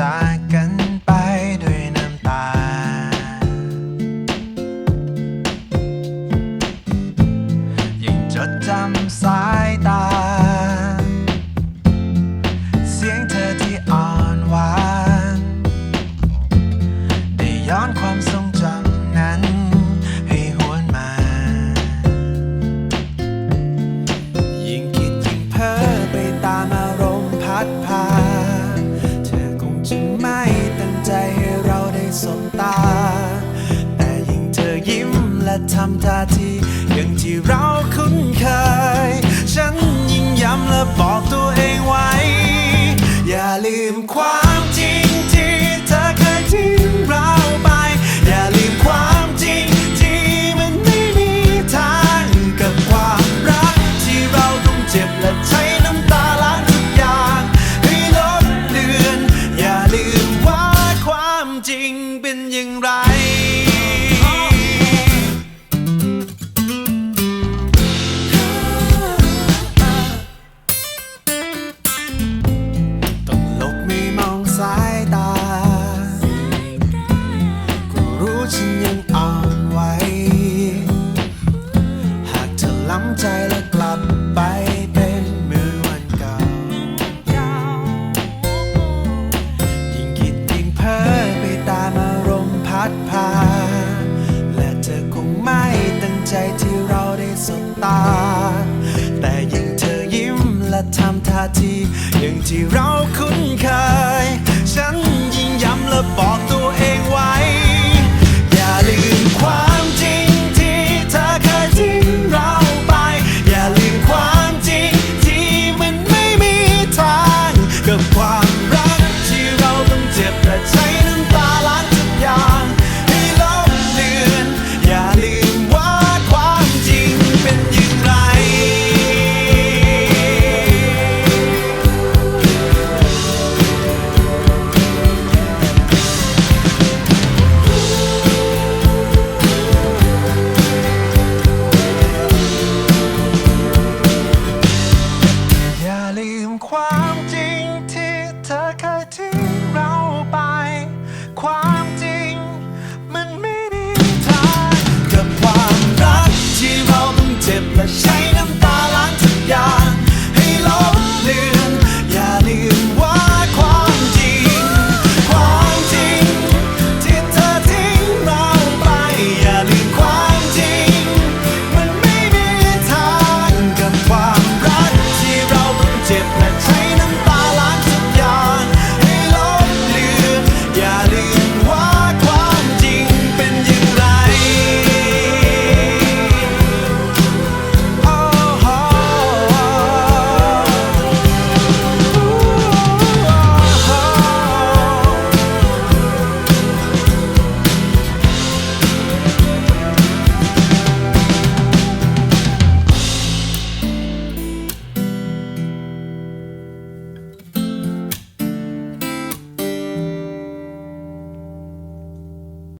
จากกันไปด้วยน้ำตา ยังจดจำสาย สบตา แต่ยิ่งเธอยิ้มและทำท่าทีอย่างที่เรา และกลับไปเป็นเหมือนวันเก่า ยิ่งคิดยิ่งเพ้อไปตามอารมณ์พัดพา และเธอคงไม่ตั้งใจที่เราได้สบตา แต่ยิ่งเธอยิ้มและทำท่าทีอย่างที่เราคุ้น